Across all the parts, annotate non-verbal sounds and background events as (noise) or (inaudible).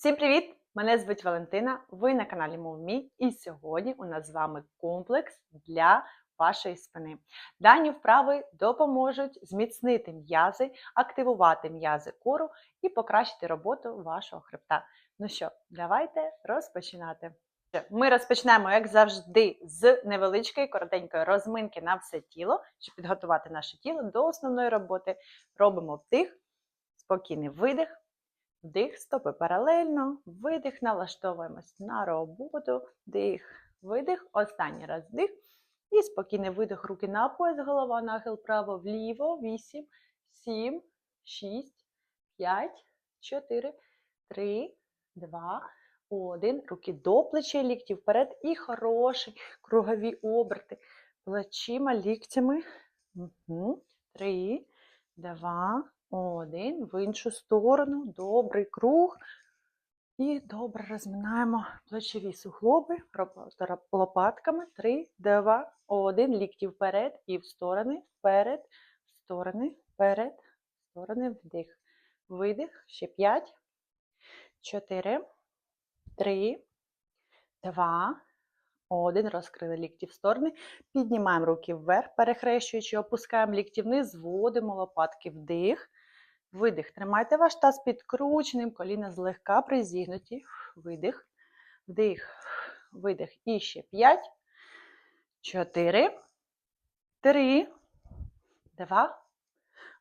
Всім привіт! Мене звуть Валентина. Ви на каналі MoveMe і сьогодні у нас з вами комплекс для вашої спини. Дані вправи допоможуть зміцнити м'язи, активувати м'язи кору і покращити роботу вашого хребта. Ну що, давайте розпочинати. Ми розпочнемо, як завжди, з невеличкої коротенької розминки на все тіло, щоб підготувати наше тіло до основної роботи. Робимо вдих, спокійний видих. Вдих, стопи паралельно, видих, налаштовуємось на роботу, вдих, видих, останній раз вдих. І спокійний видих, руки на пояс, голова, нахил право, вліво, 8, 7, 6, 5, 4, 3, 2, 1. Руки до плечей, лікті вперед і хороші кругові оберти. Плечима, ліктями. Угу. 3, 2, один, в іншу сторону, добрий круг. І добре розминаємо плечові суглоби, лопатками. Три, два, один. Лікті вперед і в сторони, вперед, в сторони, вперед, в сторони, вдих. Видих. Ще п'ять, чотири, три, два, один. Розкрили лікті в сторони. Піднімаємо руки вверх, перехрещуючи, опускаємо лікті вниз, зводимо лопатки вдих. Видих. Тримайте ваш таз підкрученим, коліна злегка призігнуті. Видих, вдих, видих. І ще 5, 4, 3, 2,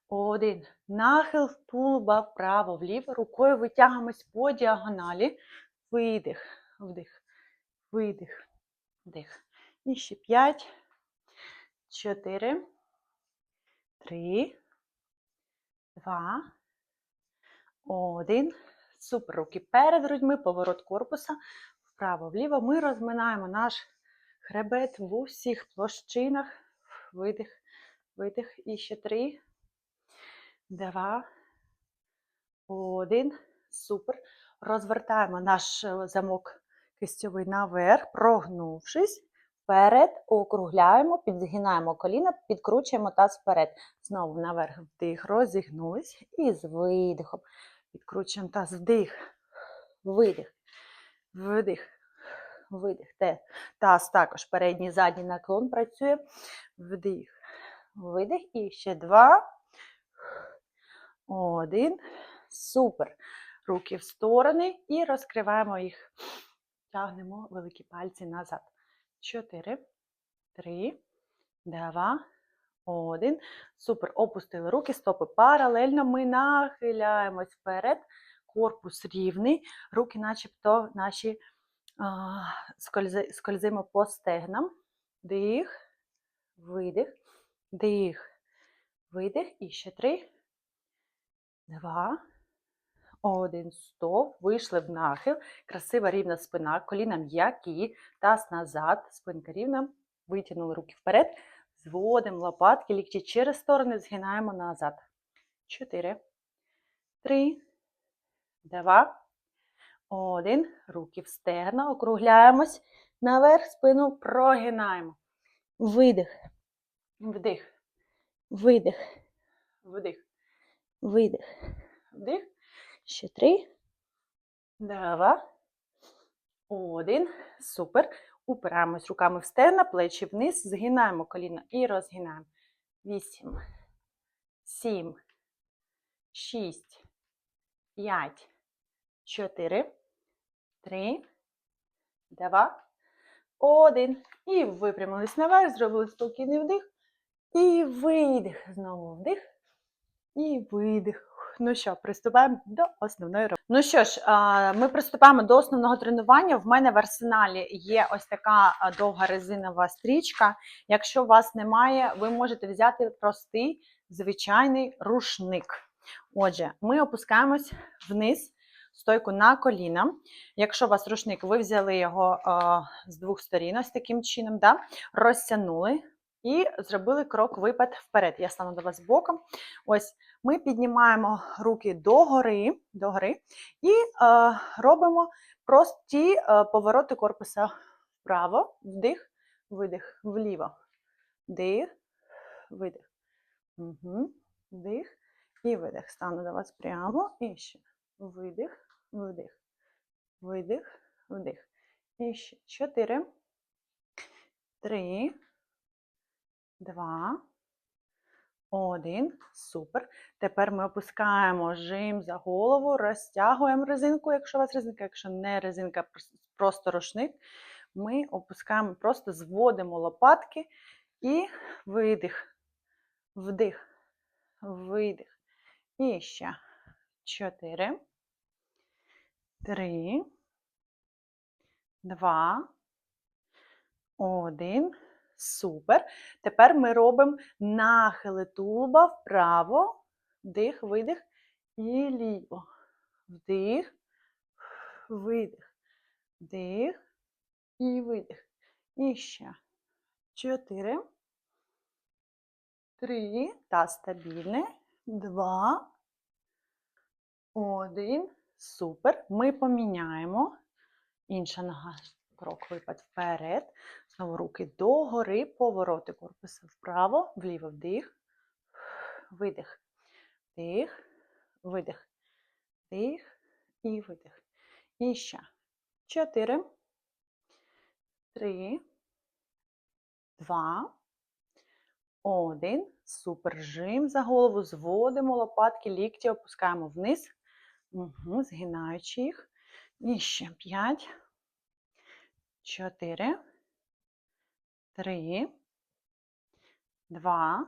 1. Нахил тулуба вправо, вліво. Рукою витягуємось по діагоналі. Видих, вдих, видих, вдих. І ще 5, 4, 3, Два. Один. Супер. Руки перед грудьми, поворот корпуса. Вправо-вліво. Ми розминаємо наш хребет в усіх площинах. Видих, видих. І ще три. Два. Один. Супер. Розвертаємо наш замок кистьовий наверх, прогнувшись. Вперед, округляємо, підгинаємо коліна, підкручуємо таз вперед. Знову наверх вдих, розігнулись. І з видихом. Підкручуємо таз вдих, видих, вдих, видих. Таз також передній задній наклон працює. Вдих, видих. І ще два. Один. Супер. Руки в сторони і розкриваємо їх. Тягнемо великі пальці назад. 4, 3, 2, 1. Супер. Опустили руки, стопи паралельно. Ми нахиляємось вперед. Корпус рівний. Руки, начебто, наші а, скользи, скользимо по стегнам. Дих, видих, дих, видих. І ще три, два, один стоп, вийшли в нахил, красива рівна спина, коліна м'які, таз назад, спинка рівна, витягнули руки вперед, зводимо лопатки, лікті через сторони, згинаємо назад. Чотири, три, два, один. Руки в стегна, округляємось. Наверх, спину прогинаємо. Видих, вдих, видих, вдих, видих, вдих. Ще три. Два. Один. Супер. Упираємось руками в стегна, плечі вниз, згинаємо коліна і розгинаємо. Вісім. Сім. Шість. П'ять. Чотири. Три. Два. Один. І випрямились наверх, зробили спокійний вдих. І видих. Знову вдих. І видих. Ну що, приступаємо до основної роботи. Ну що ж, ми приступаємо до основного тренування. В мене в арсеналі є ось така довга резинова стрічка. Якщо вас немає, ви можете взяти простий звичайний рушник. Отже, ми опускаємось вниз, стойку на коліна. Якщо у вас рушник, ви взяли його з двох сторін, ось таким чином, да? розтягнули. І зробили крок випад вперед. Я стану до вас боком. Ось ми піднімаємо руки догори, догори і е, робимо прості е, повороти корпуса вправо, вдих, видих, вліво. Дих, видих. Угу. Вдих і видих. Стану до вас прямо. І ще видих, видих. видих, вдих. І ще чотири, три, два, один. Супер. Тепер ми опускаємо жим за голову, розтягуємо резинку, якщо у вас резинка, якщо не резинка, просто рушник. Ми опускаємо, просто зводимо лопатки і видих, вдих, видих. І ще чотири, три, два, один. Супер. Тепер ми робимо нахили тулуба вправо, вдих, видих і ліво. Вдих, видих, вдих і видих. І ще. Чотири. Три. Та стабільне. Два. Один. Супер. Ми поміняємо. Інша нога. Крок випад вперед. Знову руки догори, повороти корпусу вправо, вліво вдих, видих, вдих, видих, вдих і видих. І ще. Чотири, три, два, один. Супер. Жим за голову, зводимо лопатки, лікті опускаємо вниз, угу, згинаючи їх. І ще п'ять, чотири. Три, два,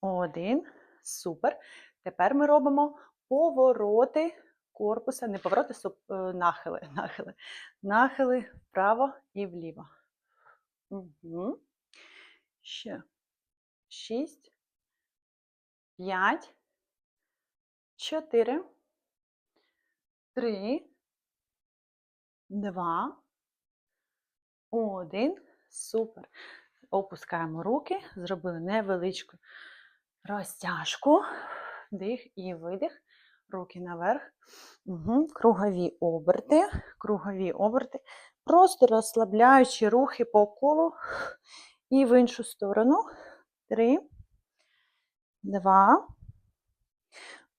один. Супер. Тепер ми робимо повороти корпуса, не повороти, суп- е, нахили, (laughs) нахили. Нахили вправо і вліво. Угу. Ще. Шість. П'ять. Чотири. Три. Два. Один. Супер. Опускаємо руки, зробили невеличку розтяжку. Дих і видих. Руки наверх. Угу. Кругові оберти. Кругові оберти. Просто розслабляючи рухи по колу і в іншу сторону. Три, два,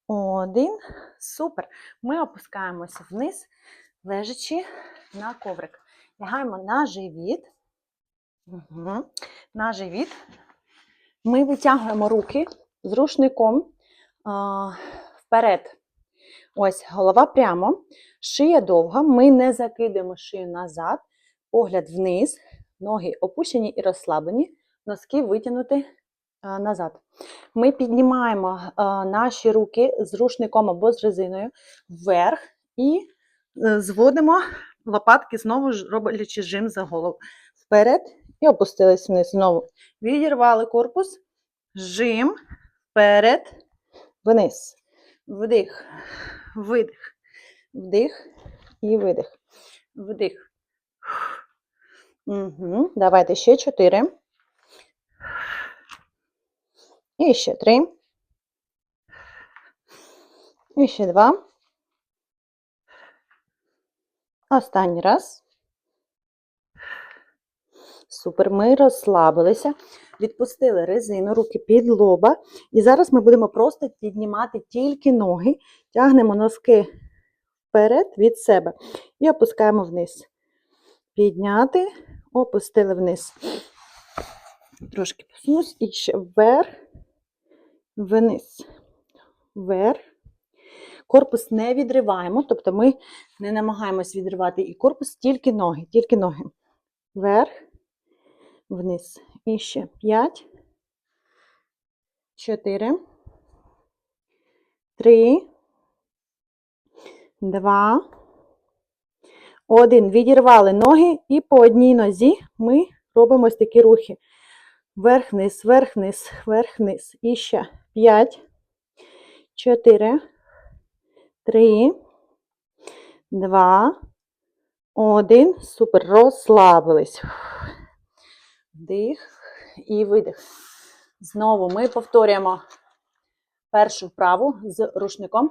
один. Супер. Ми опускаємося вниз, лежачи на коврик. Лягаємо на живіт. Угу. На живіт. Ми витягуємо руки з рушником а, вперед. Ось голова прямо, шия довга. Ми не закидаємо шию назад, погляд вниз, ноги опущені і розслаблені, носки витягнути а, назад. Ми піднімаємо а, наші руки з рушником або з резиною вверх і е, зводимо лопатки, знову роблячи жим за голову. Вперед і опустились вниз. Знову відірвали корпус, жим, вперед, вниз. Вдих, видих, вдих і видих. Вдих. Угу. Давайте ще чотири. І ще три. І ще два. Останній раз. Супер. Ми розслабилися, відпустили резину, руки під лоба. І зараз ми будемо просто піднімати тільки ноги, тягнемо носки вперед від себе і опускаємо вниз. Підняти, опустили вниз. Трошки посунусь і ще вверх, вниз, вверх. Корпус не відриваємо, тобто ми не намагаємось відривати і корпус, тільки ноги, тільки ноги. Вверх, вниз. І ще 5, 4, 3, 2, 1. Відірвали ноги і по одній нозі ми робимо ось такі рухи. Вверх-вниз, вверх-вниз, вверх-вниз. І ще 5, 4, 3, 2, 1. Супер. Розслабились. Вдих і видих. Знову ми повторюємо першу вправу з рушником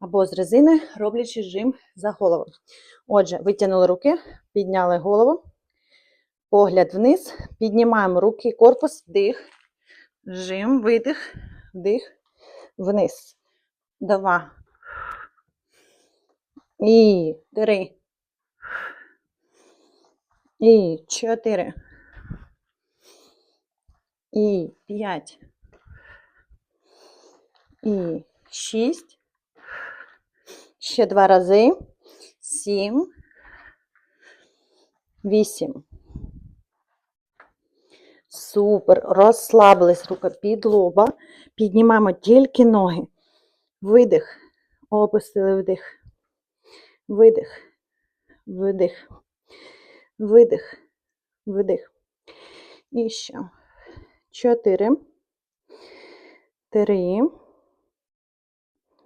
або з резиною, роблячи жим за голову. Отже, витягнули руки, підняли голову, погляд вниз, піднімаємо руки, корпус, вдих, жим, видих, вдих, вниз. Два. І три. І чотири. І п'ять. І шість. Ще два рази. Сім. Вісім. Супер. Розслабились рука під лоба. Піднімаємо тільки ноги. Видих. Опустили вдих. Видих. Видих. Видих. Видих. І ще. Чотири. Три.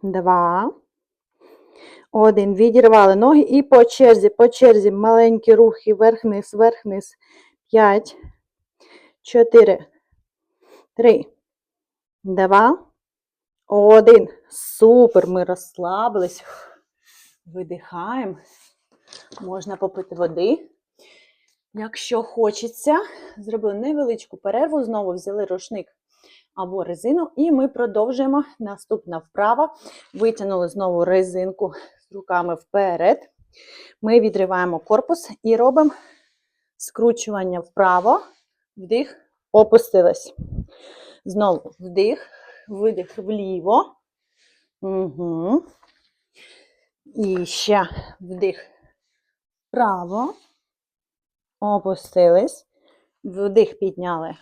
Два. Один. Відірвали ноги і по черзі, по черзі маленькі рухи вверх-вниз, вверх-вниз. П'ять. Чотири. Три. Два. Один. Супер. Ми розслабились. Видихаємо. Можна попити води. Якщо хочеться, зробили невеличку перерву, знову взяли рушник або резину, і ми продовжуємо. Наступна вправа. Витягнули знову резинку з руками вперед. Ми відриваємо корпус і робимо скручування вправо, вдих, опустилась. Знову вдих, видих вліво. Угу. І ще вдих вправо. Опустились. Вдих підняли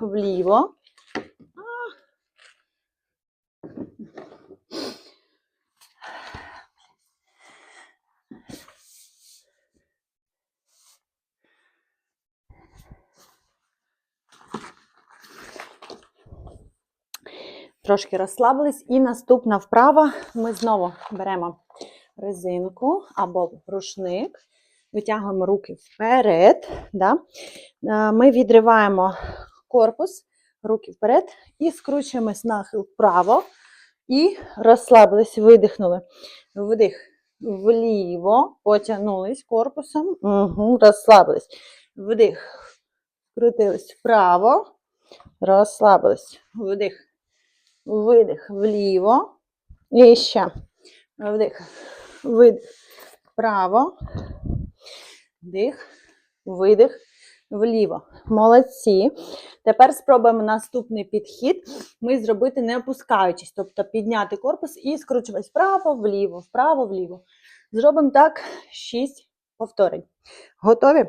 вліво. Трошки розслабились. І наступна вправа. Ми знову беремо резинку або рушник, витягуємо руки вперед. Да? Е, Ми відриваємо корпус, руки вперед і скручуємось нахил вправо. І розслабились, видихнули. Вдих вліво, потягнулись корпусом, угу, розслабились. Вдих, крутились вправо, розслабились. Вдих, видих вліво. І ще. Вдих, видих вправо. Вдих, видих вліво. Молодці. Тепер спробуємо наступний підхід. Ми зробити не опускаючись, тобто підняти корпус і скручуватись вправо, вліво, вправо, вліво. Зробимо так 6 повторень. Готові?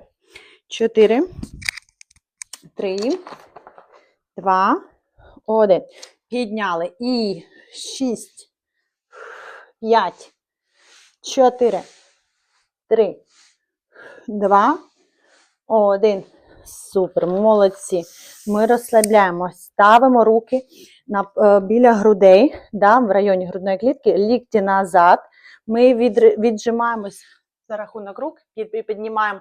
4, 3, 2, 1. Підняли. І 6, 5, 4, 3, 2, 1. Супер, молодці. Ми розслабляємо, ставимо руки на, е, біля грудей, да, в районі грудної клітки, лікті назад. Ми відри- віджимаємось за рахунок рук, під- піднімаємо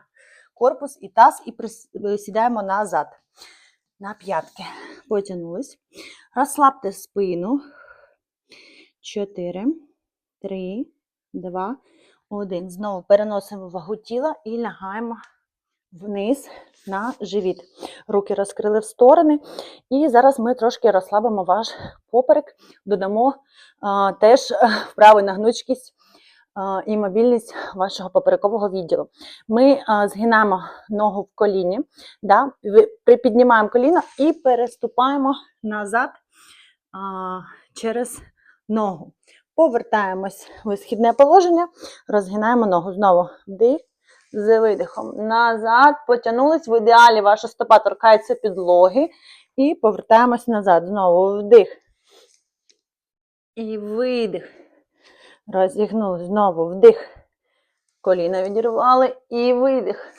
корпус і таз і сідаємо назад. На п'ятки. Потягнулись. Розслабте спину. 4, 3, 2, 1. Знову переносимо вагу тіла і лягаємо вниз на живіт. Руки розкрили в сторони. І зараз ми трошки розслабимо ваш поперек, додамо а, теж е, вправи на гнучкість а, і мобільність вашого поперекового відділу. Ми а, згинаємо ногу в коліні, да, припіднімаємо коліно і переступаємо назад а, через ногу. Повертаємось в східне положення, розгинаємо ногу. Знову вдих, з видихом. Назад, потягнулись. В ідеалі ваша стопа торкається підлоги. І повертаємось назад. Знову вдих. І видих. Розігнули. Знову вдих. Коліна відірвали. І видих.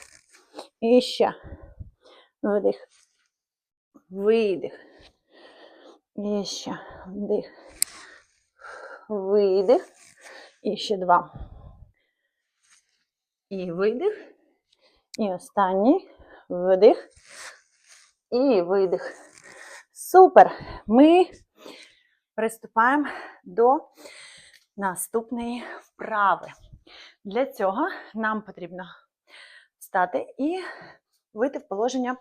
І ще. Вдих. Видих. І ще. Вдих. Видих. І ще два. І видих. І останній вдих. І видих. Супер. Ми приступаємо до наступної вправи. Для цього нам потрібно встати і вийти в положення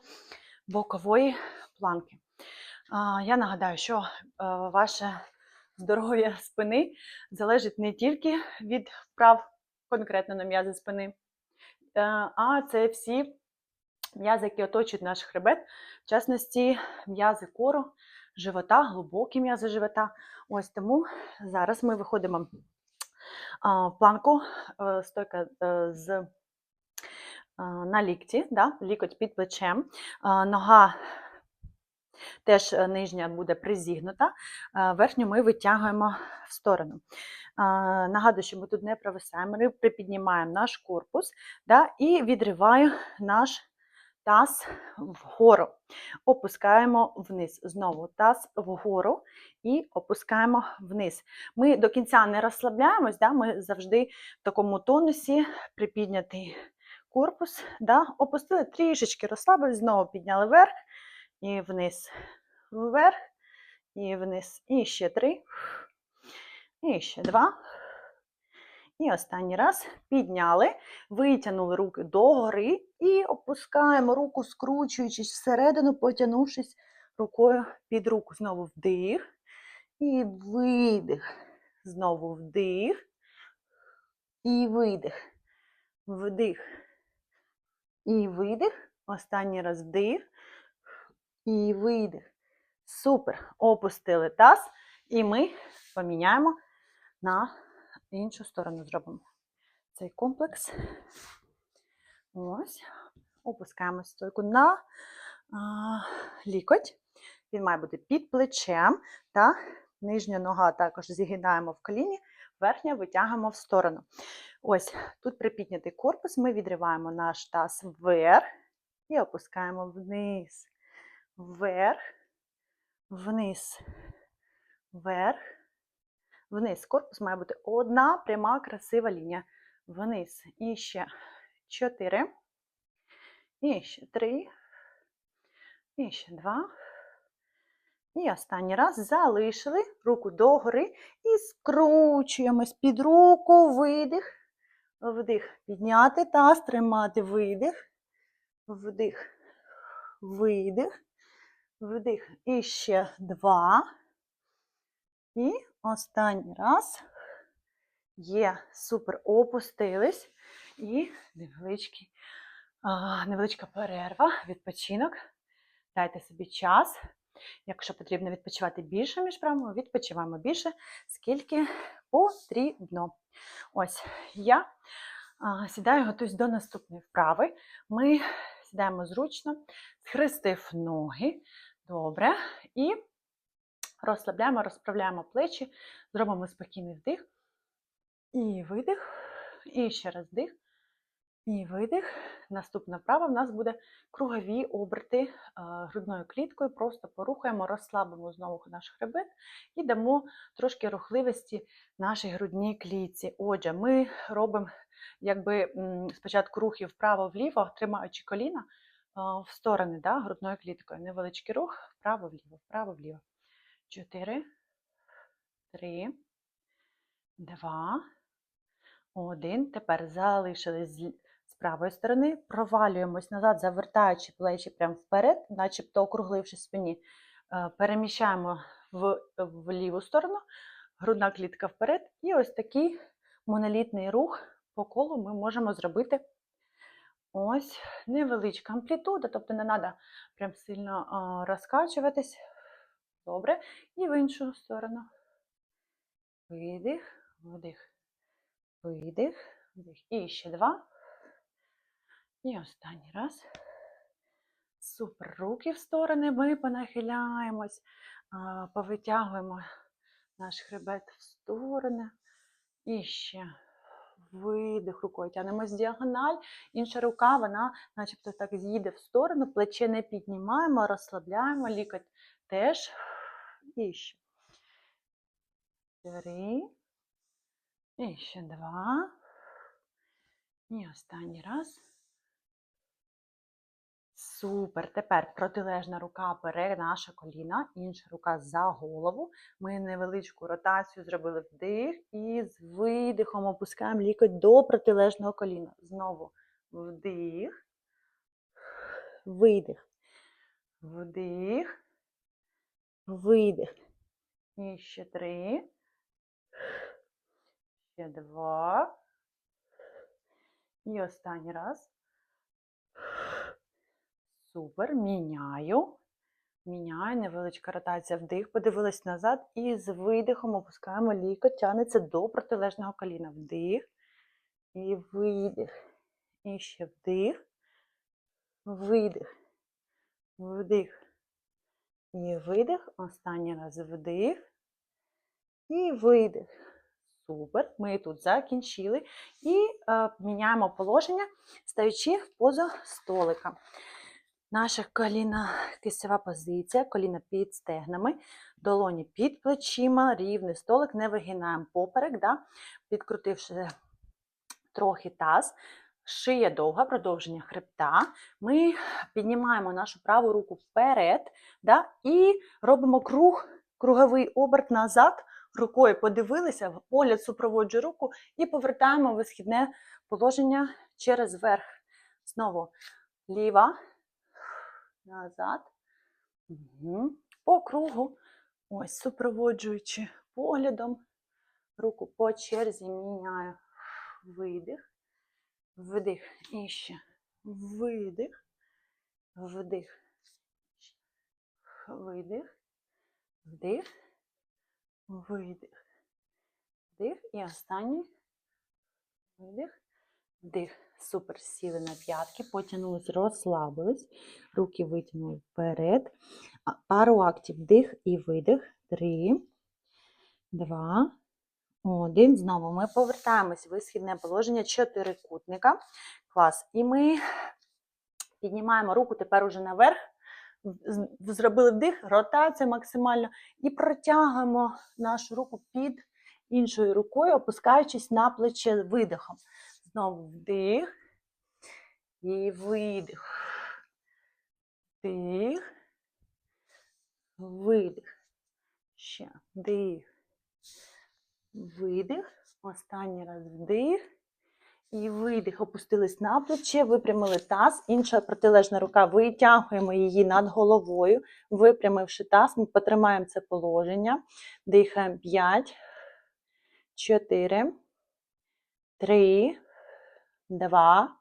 бокової планки. Я нагадаю, що е, ваше здоров'я спини залежить не тільки від вправ конкретно на м'язи спини. Е, А це всі м'язи, які оточують наш хребет, в частності м'язи кору, живота, глибокі м'язи живота. Ось тому зараз ми виходимо в планку, е, стойка е, з на лікті, да? лікоть під плечем, нога теж е, нижня буде призігнута, е, верхню ми витягуємо в сторону. Нагадую, що ми тут не провисаємо, ми припіднімаємо наш корпус да? і відриваю наш таз вгору. Опускаємо вниз. Знову таз вгору і опускаємо вниз. Ми до кінця не розслабляємось, да? ми завжди в такому тонусі припіднятий корпус, да? опустили трішечки, розслабились, знову підняли вверх і вниз, вверх і вниз. І ще три, і ще два. І останній раз підняли, витягнули руки догори і опускаємо руку, скручуючись всередину, потягнувшись рукою під руку. Знову вдих і видих. Знову вдих і видих. Вдих і видих. Останній раз вдих і видих. Супер. Опустили таз, і ми поміняємо на іншу сторону зробимо цей комплекс. Ось. Опускаємо стойку на а, лікоть. Він має бути під плечем. Та нижня нога також зігинаємо в коліні, верхня витягуємо в сторону. Ось тут припіднятий корпус, ми відриваємо наш таз вверх і опускаємо вниз, вверх, вниз, вверх, вниз. Корпус має бути одна пряма, красива лінія. Вниз. І ще чотири. І ще три. І ще два. І останній раз залишили руку догори і скручуємось під руку, видих, вдих. Підняти таз, тримати видих, вдих, видих, вдих. І ще два. І останній раз. Є, супер, опустились. І невеличкий, а, невеличка перерва, відпочинок. Дайте собі час. Якщо потрібно відпочивати більше між правами, відпочиваємо більше, скільки потрібно. Ось я а, сідаю, готуюсь до наступної вправи. Ми сідаємо зручно, схрестив ноги. Добре. І розслабляємо, розправляємо плечі, зробимо спокійний вдих. І видих. І ще раз вдих. І видих. Наступна вправа в нас буде кругові оберти е, грудною кліткою. Просто порухаємо, розслабимо знову наш хребет і дамо трошки рухливості нашій грудній клітці. Отже, ми робимо якби спочатку рухи вправо-вліво, тримаючи коліна в сторони да, грудною кліткою. Невеличкий рух вправо-вліво, вправо-вліво. Чотири, три, два, один. Тепер залишились з- з правої сторони, провалюємось назад, завертаючи плечі прямо вперед, начебто округливши спині. Е, Переміщаємо в, в ліву сторону, грудна клітка вперед. І ось такий монолітний рух по колу ми можемо зробити. Ось невеличка амплітуда, тобто не треба прям сильно розкачуватись. Добре. І в іншу сторону. Видих, вдих, видих, вдих. І ще два. І останній раз. Супер. Руки в сторони ми понахиляємось, повитягуємо наш хребет в сторони. І ще видих рукою. Тянемось діагональ. Інша рука, вона начебто так з'їде в сторону, плече не піднімаємо, розслабляємо, лікоть теж. І ще. Три. І ще два. І останній раз. Супер. Тепер протилежна рука бере наше коліна, інша рука за голову. Ми невеличку ротацію зробили вдих і з видихом опускаємо лікоть до протилежного коліна. Знову вдих, видих, вдих, видих. І ще три. Ще два. І останній раз. Супер. Міняю. Міняю. Невеличка ротація вдих. Подивилась назад. І з видихом опускаємо лікоть. Тягнеться до протилежного коліна. Вдих. І видих. І ще вдих. Видих. Вдих. І видих. Останній раз вдих. І видих. Супер. Ми тут закінчили. І е, міняємо положення, стаючи в позу столика. Наша коліна кисева позиція, коліна під стегнами, долоні під плечима, рівний столик, не вигинаємо поперек, да? підкрутивши трохи таз. Шия довга, продовження хребта. Ми піднімаємо нашу праву руку вперед да? і робимо круг, круговий оберт назад. Рукою подивилися, погляд супроводжує руку і повертаємо висхідне положення через верх. Знову ліва, назад. Угу. По кругу, ось супроводжуючи поглядом, руку по черзі міняю. Видих, вдих. І ще видих, вдих, видих, вдих, видих, вдих. І останній видих, вдих. Супер. Сіли на п'ятки, потягнулись, розслабились, руки витягнули вперед. Пару актів вдих і видих. Три, два, один. Знову ми повертаємось в висхідне положення чотирикутника. Клас. І ми піднімаємо руку тепер уже наверх. Зробили вдих, ротація максимально. І протягуємо нашу руку під іншою рукою, опускаючись на плече видихом. Знову вдих і видих. Вдих. Видих. Ще вдих. Видих. Останній раз вдих. І видих. Опустились на плече, випрямили таз. Інша протилежна рука. Витягуємо її над головою. Випрямивши таз, ми потримаємо це положення. Дихаємо 5, 4, 3, 2,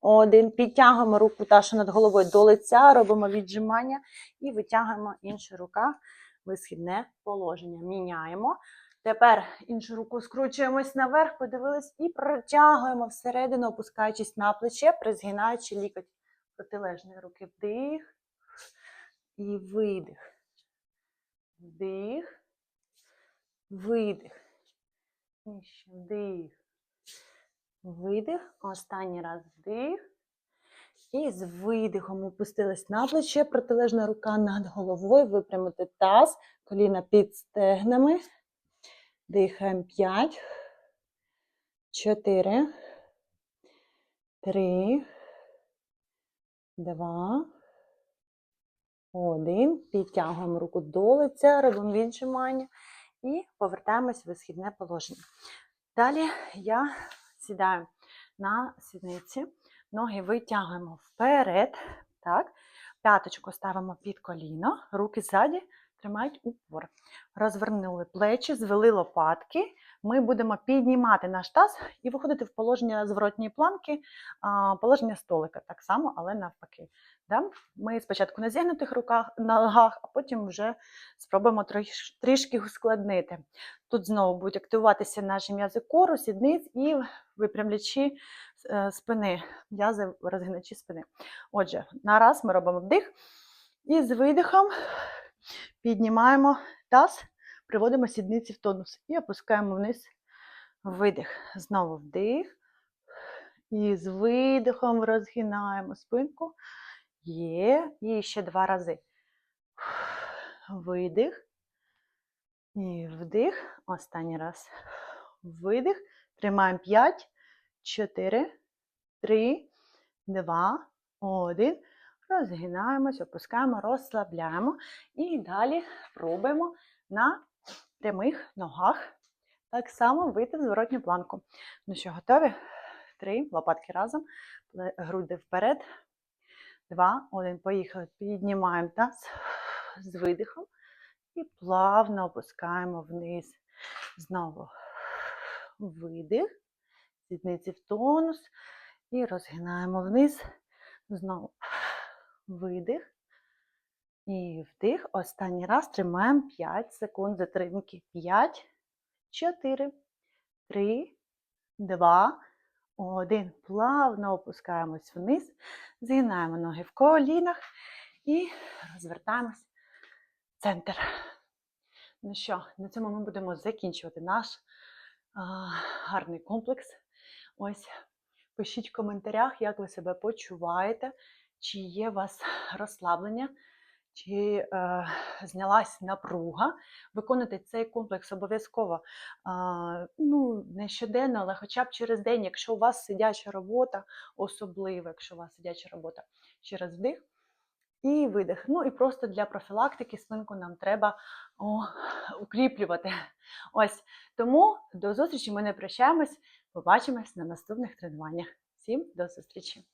один. Підтягуємо руку ташу над головою до лиця, робимо віджимання і витягуємо іншу рука в висхідне положення. Міняємо. Тепер іншу руку скручуємось наверх, подивились і протягуємо всередину, опускаючись на плече, призгинаючи лікоть протилежної руки. Вдих і видих. Вдих, видих. І ще вдих. Видих. Останній раз вдих. І з видихом опустились на плече, протилежна рука над головою, випрямити таз, коліна під стегнами. Дихаємо 5, 4, 3, 2, 1. Підтягуємо руку до лиця, робимо віджимання і повертаємось в висхідне положення. Далі я сідаю на сідниці, ноги витягуємо вперед. Так. П'яточку ставимо під коліно, руки ззаді тримають упор. Розвернули плечі, звели лопатки. Ми будемо піднімати наш таз і виходити в положення зворотньої планки, положення столика так само, але навпаки. Ми спочатку на зігнутих руках, ногах, а потім вже спробуємо трішки ускладнити. Тут знову будуть активуватися наші м'язи кору, сідниць і випрямлячи е, спини, м'язи розгиначі спини. Отже, на раз ми робимо вдих і з видихом піднімаємо таз, приводимо сідниці в тонус і опускаємо вниз видих. Знову вдих. І з видихом розгинаємо спинку. Є. І ще два рази. Видих. І вдих. Останній раз. Видих. Тримаємо 5, 4, 3, 2, 1. Розгинаємось, опускаємо, розслабляємо. І далі пробуємо на прямих ногах. Так само вийти в зворотню планку. Ну що, готові? Три. Лопатки разом. Груди вперед. Два, один. Поїхали. Піднімаємо таз з видихом. І плавно опускаємо вниз. Знову видих. Сідниці в тонус. І розгинаємо вниз. Знову видих. І вдих. Останній раз тримаємо 5 секунд затримки. 5, 4, 3, 2, 1. Плавно опускаємось вниз. Згинаємо ноги в колінах і розвертаємось в центр. Ну що, на цьому ми будемо закінчувати наш а, гарний комплекс. Ось пишіть в коментарях, як ви себе почуваєте, чи є у вас (laughs) розслаблення, чи е, знялась напруга. Виконуйте цей комплекс обов'язково а, ну, не щоденно, але хоча б через день, якщо у вас сидяча робота, особливо, якщо у вас сидяча робота, через вдих і видих. Ну і просто для профілактики спинку нам треба о, (laughs) укріплювати. Ось тому до зустрічі. Ми не прощаємось. Побачимось на наступних тренуваннях. Всім до зустрічі!